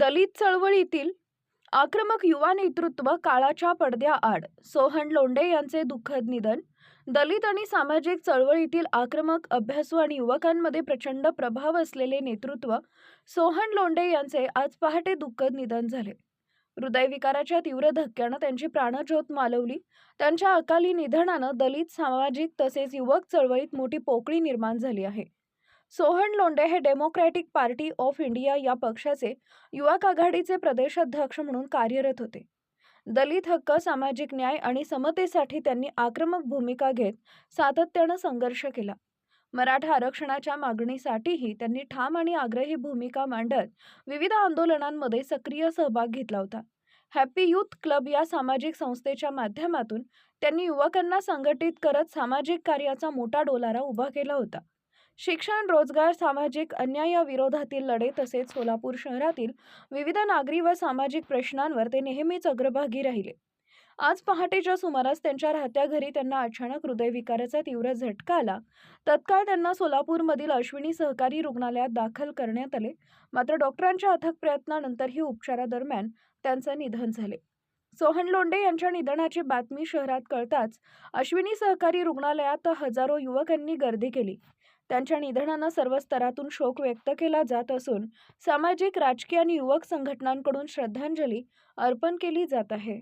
दलित चळवळीतील आक्रमक युवा नेतृत्व काळाच्या पडद्याआड सोहन लोंढे यांचे दुःखद निधन. दलित आणि सामाजिक चळवळीतील आक्रमक अभ्यासू आणि युवकांमध्ये प्रचंड प्रभाव असलेले नेतृत्व सोहन लोंढे यांचे आज पहाटे दुःखद निधन झाले. हृदयविकाराच्या तीव्र धक्क्यानं त्यांची प्राणज्योत मालवली. त्यांच्या अकाली निधनानं दलित सामाजिक तसेच युवक चळवळीत मोठी पोकळी निर्माण झाली आहे. सोहन लोंढे हे डेमोक्रॅटिक पार्टी ऑफ इंडिया या पक्षाचे युवक आघाडीचे प्रदेशाध्यक्ष म्हणून कार्यरत होते. दलित हक्क सामाजिक न्याय आणि समतेसाठी त्यांनी आक्रमक भूमिका घेत सातत्यानं संघर्ष केला. मराठा आरक्षणाच्या मागणीसाठीही त्यांनी ठाम आणि आग्रही भूमिका मांडत विविध आंदोलनांमध्ये सक्रिय सहभाग घेतला होता. हॅपी यूथ क्लब या सामाजिक संस्थेच्या माध्यमातून त्यांनी युवकांना संघटित करत सामाजिक कार्याचा मोठा डोलारा उभा केला होता. शिक्षण रोजगार सामाजिक अन्यायाविरोधातील लढे तसेच सोलापूर शहरातील विविध नागरी व सामाजिक प्रश्नांवर ते नेहमीच अग्रभागी राहिले. आज पहाटेच्या सुमारास त्यांच्या राहत्या घरी त्यांना अचानक हृदयविकाराचा तीव्र झटका आला. तत्काळ त्यांना सोलापूरमधील अश्विनी सहकारी रुग्णालयात दाखल करण्यात आले. मात्र डॉक्टरांच्या अथक प्रयत्नानंतरही उपचारादरम्यान त्यांचं निधन झाले. सोहन लोंडे यांच्या निधनाची बातमी शहरात कळताच अश्विनी सहकारी रुग्णालयात हजारो युवकांनी गर्दी केली. त्यांच्या निधनानं सर्व स्तरातून शोक व्यक्त केला जात असून सामाजिक राजकीय आणि युवक संघटनांकडून श्रद्धांजली अर्पण केली जात आहे.